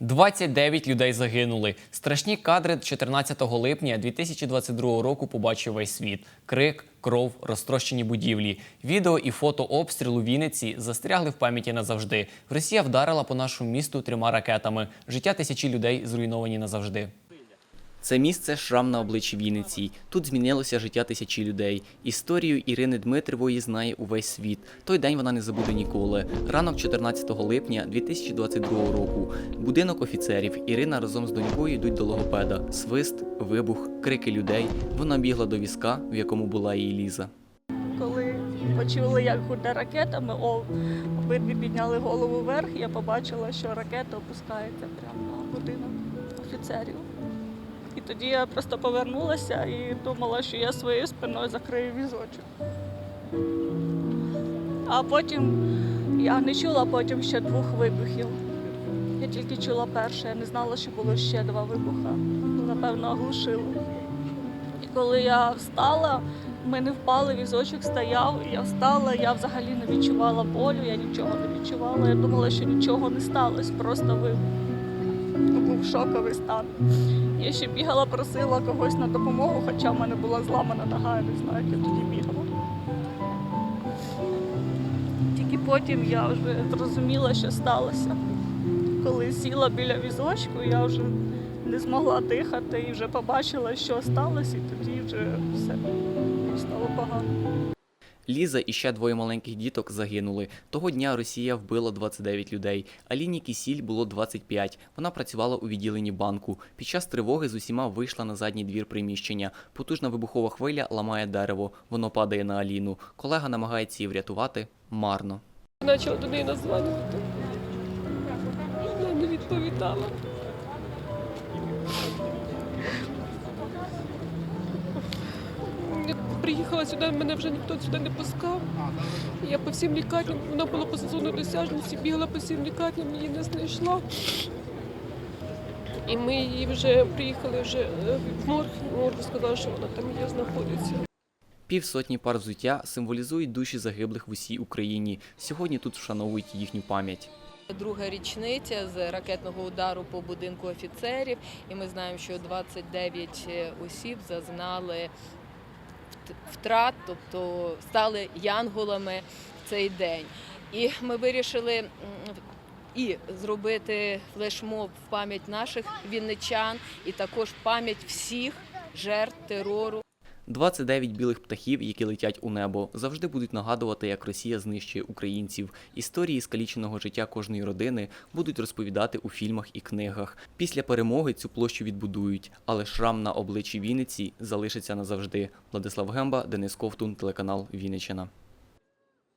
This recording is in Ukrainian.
29 людей загинули. Страшні кадри 14 липня 2022 року побачив весь світ. Крик, кров, розтрощені будівлі. Відео і фото обстрілу Вінниці застрягли в пам'яті назавжди. Росія вдарила по нашому місту трьома ракетами. Життя тисячі людей зруйновані назавжди. Це місце шрам на обличчі Вінниці. Тут змінилося життя тисячі людей. Історію Ірини Дмитривої знає увесь світ. Той день вона не забуде ніколи. Ранок 14 липня 2022 року. Будинок офіцерів. Ірина разом з донькою йдуть до логопеда. Свист, вибух, крики людей. Вона бігла до візка, в якому була її Ліза. Коли почули, як гуде ракетами, о, обидві підняли голову вверх, я побачила, що ракета опускається прямо на будинок офіцерів. І тоді я просто повернулася і думала, що я своєю спиною закрию візочок. А потім я не чула потім ще двох вибухів. Я тільки чула перше, я не знала, що було ще два вибуха. Напевно, оглушило. І коли я встала, ми не впали, візочок стояв, я встала, я взагалі не відчувала болю, я нічого не відчувала. Я думала, що нічого не сталося, просто вибух. Був шоковий стан. Я ще бігала, просила когось на допомогу, хоча в мене була зламана нога, я не знаю, як я тоді бігала. Тільки потім я вже зрозуміла, що сталося. Коли сіла біля візочку, я вже не змогла дихати і вже побачила, що сталося, і тоді вже все стало погано. Ліза і ще двоє маленьких діток загинули. Того дня Росія вбила 29 людей. Аліні Кісіль було 25. Вона працювала у відділенні банку. Під час тривоги з усіма вийшла на задній двір приміщення. Потужна вибухова хвиля ламає дерево. Воно падає на Аліну. Колега намагається її врятувати марно. Почала до неї названювати. Вона не відповідала. Приїхала сюди, мене вже ніхто сюди не пускав. Я по всім лікарням, вона була по сезону досяжності, бігала по всім лікарням, її не знайшла. І ми її вже приїхали вже е, в морг, морг сказав, що вона там є, знаходиться. Півсотні пар взуття символізують душі загиблих в усій Україні. Сьогодні тут вшановують їхню пам'ять. Друга річниця з ракетного удару по будинку офіцерів, і ми знаємо, що 29 осіб зазнали втрат, тобто стали янголами в цей день. І ми вирішили і зробити флешмоб в пам'ять наших вінничан, і також пам'ять всіх жертв терору. 29 білих птахів, які летять у небо, завжди будуть нагадувати, як Росія знищує українців. Історії скаліченого життя кожної родини будуть розповідати у фільмах і книгах. Після перемоги цю площу відбудують, але шрам на обличчі Вінниці залишиться назавжди. Владислав Гемба, Денис Ковтун, телеканал Вінниччина.